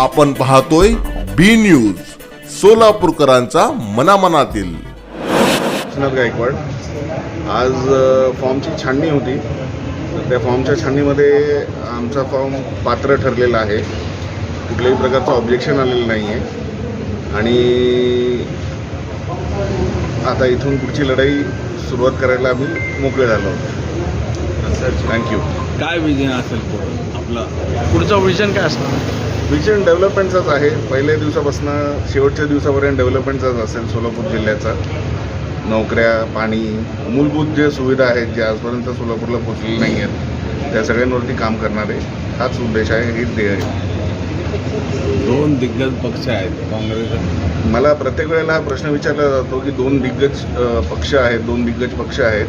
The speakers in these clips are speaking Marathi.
आपण पाहतोय बी न्यूज सोलापूरकरांचा मनामनातील. गायकवाड आज फॉर्मची छाननी होती. तर त्या फॉर्मच्या छाननीमध्ये आमचा फॉर्म पात्र ठरलेला आहे. कुठल्याही प्रकारचं ऑब्जेक्शन आलेलं नाही आहे आणि आता इथून पुढची लढाई सुरुवात करायला आम्ही मोकळे झालो आहोत थँक्यू काय विजन असेल आपलं पुढचं विजन काय असणार? विजन डेव्हलपमेंटचाच आहे. पहिल्या दिवसापासून शेवटच्या दिवसापर्यंत डेव्हलपमेंटचाच असेल सोलापूर जिल्ह्याचा. नोकऱ्या पाणी मूलभूत जे सुविधा आहेत जे आजपर्यंत सोलापूरला पोचलेल्या नाही आहेत त्या सगळ्यांवरती काम करणारे हाच उद्देश आहे हीच ध्येय आहे. दोन दिग्गज पक्ष आहेत काँग्रेस मला प्रत्येक वेळेला हा प्रश्न विचारला जातो की दोन दिग्गज पक्ष आहेत दोन दिग्गज पक्ष आहेत.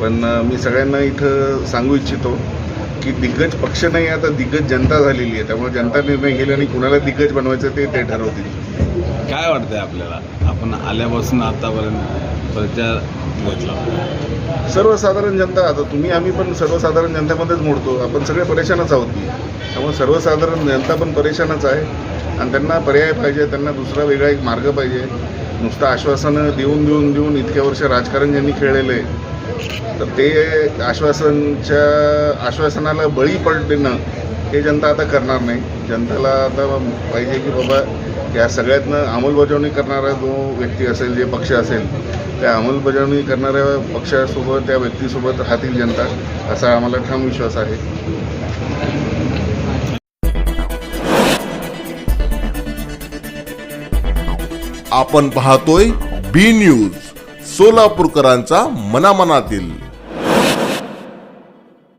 पण मी सगळ्यांना इथं सांगू इच्छितो की दिग्गज पक्ष नाही आता दिग्गज जनता झालेली आहे. त्यामुळे जनता निर्णय घेईल आणि कुणाला दिग्गज बनवायचं ते ते ठरवतील. काय वाटतंय आपल्याला? आपण आल्यापासून आतापर्यंत प्रचार घेतला सर्वसाधारण जनता आता तुम्ही आम्ही पण सर्वसाधारण जनतेमध्येच मोडतो. आपण सगळे परेशानच आहोत की. त्यामुळे सर्वसाधारण जनता पण परेशानच आहे. आणि त्यांना पर्याय पाहिजे त्यांना दुसरा वेगळा एक मार्ग पाहिजे. नुसतं आश्वासनं देऊन देऊन देऊन इतक्या वर्ष राजकारण ज्यांनी खेळलेलं आहे तर ते आश्वासनच्या आश्वासनाला बळी पडणं हे जनता आता करणार नाही. जनतेला आता पाहिजे की बाबा या सगळ्यातनं अंमलबजावणी करणारा जो व्यक्ती असेल जे पक्ष असेल त्या अंमलबजावणी करणाऱ्या पक्षासोबत त्या व्यक्तीसोबत राहतील जनता असा आम्हाला ठाम विश्वास आहे. आपण पाहतोय बी न्यूज सोलापूरकरांचा मनामनातील